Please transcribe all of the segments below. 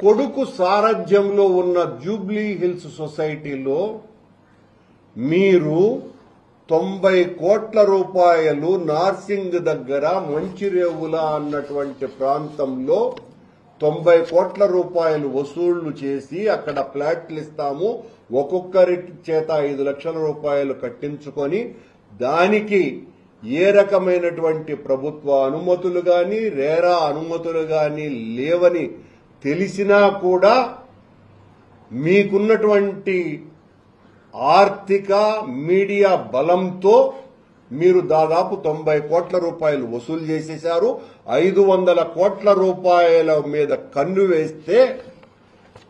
కొడుకు సారథ్యంలో ఉన్న జూబ్లీ హిల్స్ సొసైటీలో మీరు తొంభై కోట్ల రూపాయలు నార్సింగ్ దగ్గర మంచిరేవుల అన్నటువంటి ప్రాంతంలో తొంభై కోట్ల రూపాయలు వసూళ్ళు చేసి అక్కడ ఫ్లాట్లు ఇస్తాము. ఒక్కొక్కరి చేత ఐదు లక్షల రూపాయలు కట్టించుకొని దానికి ఏ రకమైనటువంటి ప్రభుత్వ అనుమతులు గాని రేరా అనుమతులు గాని లేవని తెలిసినా కూడా మీకున్నటువంటి ఆర్థిక మీడియా బలంతో మీరు దాదాపు తొంభై కోట్ల రూపాయలు వసూలు చేసేశారు. ఐదు వందల కోట్ల రూపాయల మీద కన్ను వేస్తే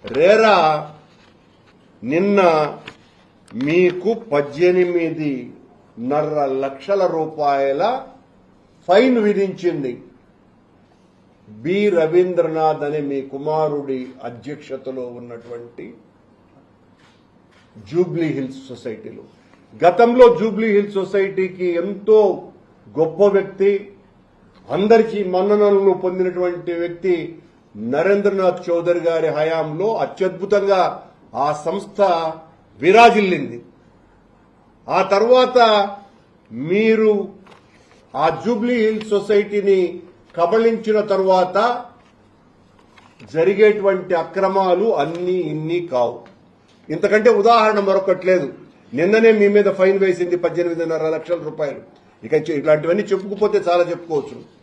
రేరా నిన్న మీకు పద్దెనిమిదిన్నర లక్షల రూపాయల ఫైన్ విధించింది. బి రవీంద్రనాథ్ అనే మీ కుమారుడి అధ్యక్షతలో ఉన్నటువంటి జూబ్లీ హిల్స్ సొసైటీలో. గతంలో జూబ్లీ హిల్స్ సొసైటీకి ఎంతో గొప్ప వ్యక్తి అందరికీ మన్ననలు పొందినటువంటి వ్యక్తి నరేంద్రనాథ్ చౌదరి గారి హయాంలో అత్యద్భుతంగా ఆ సంస్థ విరాజిల్లింది. ఆ తర్వాత మీరు ఆ జూబ్లీ హిల్స్ సొసైటీని కబళించిన తర్వాత జరిగేటువంటి అక్రమాలు అన్ని ఇన్ని కావు. ఇంతకంటే ఉదాహరణ మరొకట్లేదు నిన్ననే మీ మీద ఫైన్ వేసింది పద్దెనిమిదిన్నర లక్షల రూపాయలు. ఇక ఇట్లాంటివన్నీ చెప్పుకుపోతే చాలా చెప్పుకోవచ్చు.